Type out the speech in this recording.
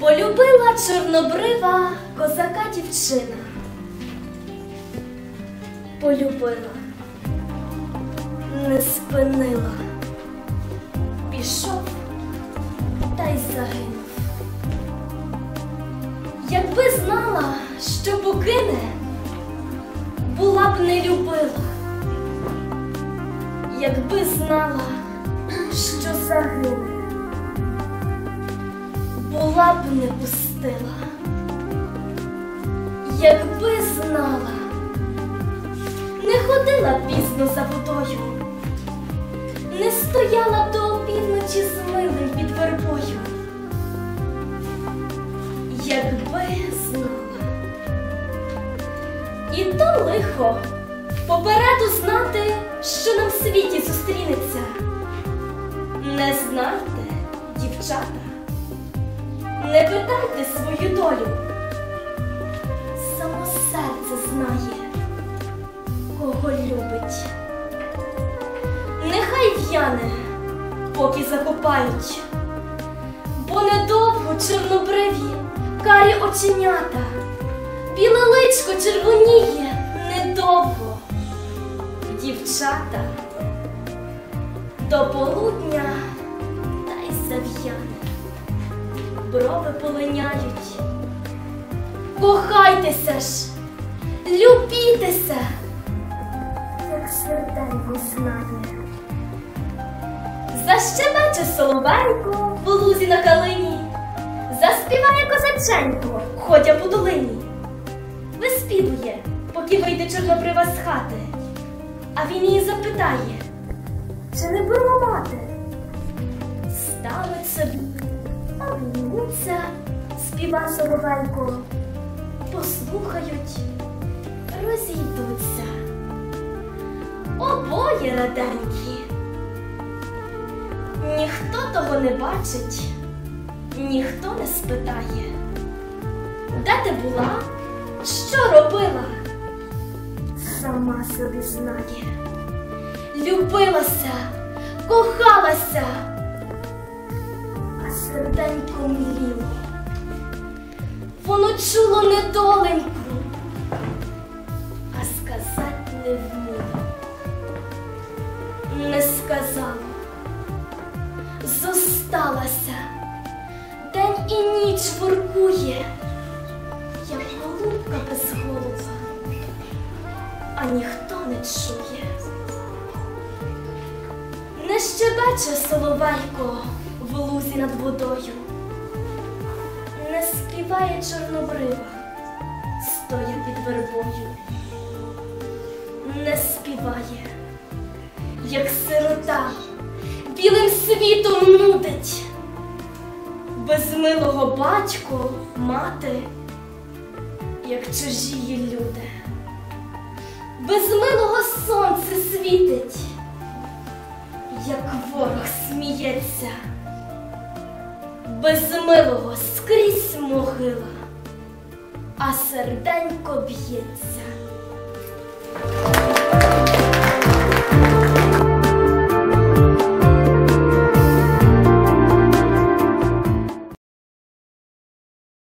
Полюбила чорнобрива козака дівчина. Полюбила, не спинила, пішов та й загинув. Якби знала, що покине, була б не любила. Якби знала, що загине була б не пустила, якби знала, не ходила пізно за водою, не стояла до опівночі з милим під вербою, якби знала. І то лихо попереду знати, що нам в світі зустрінеться. Не знайте, дівчата. Не питайте свою долю. Само серце знає, кого любить. Нехай в'яне, поки закопають, бо недовго чорнобриві карі оченята, біле личко червоніє недовго. Дівчата до полудня та й зав'яне брови полиняють. Кохайтеся ж, любітеся, як серденько знає. Защебече соловейко в лузі на калині, заспіває козаченько, ходя по долині. Виспівує, поки вийде чорнобрива з хати, а він її запитає, чи не била мати? Ставить собі співа соловейко, послухають, розійдуться. Обоє раденькі. Ніхто того не бачить, ніхто не спитає, де ти була, що робила? Сама собі знає. Любилася, кохалася зосталася, день і ніч воркує, як голубка без голова, а ніхто не чує. Не щебече соловейко в лузі над водою, не співає чорнобрива, стоя під вербою, не співає, як сирота світом нудить, без милого батько, мати, як чужі люди, без милого сонце світить як ворог сміється, без милого скрізь могила, а серденько б'ється.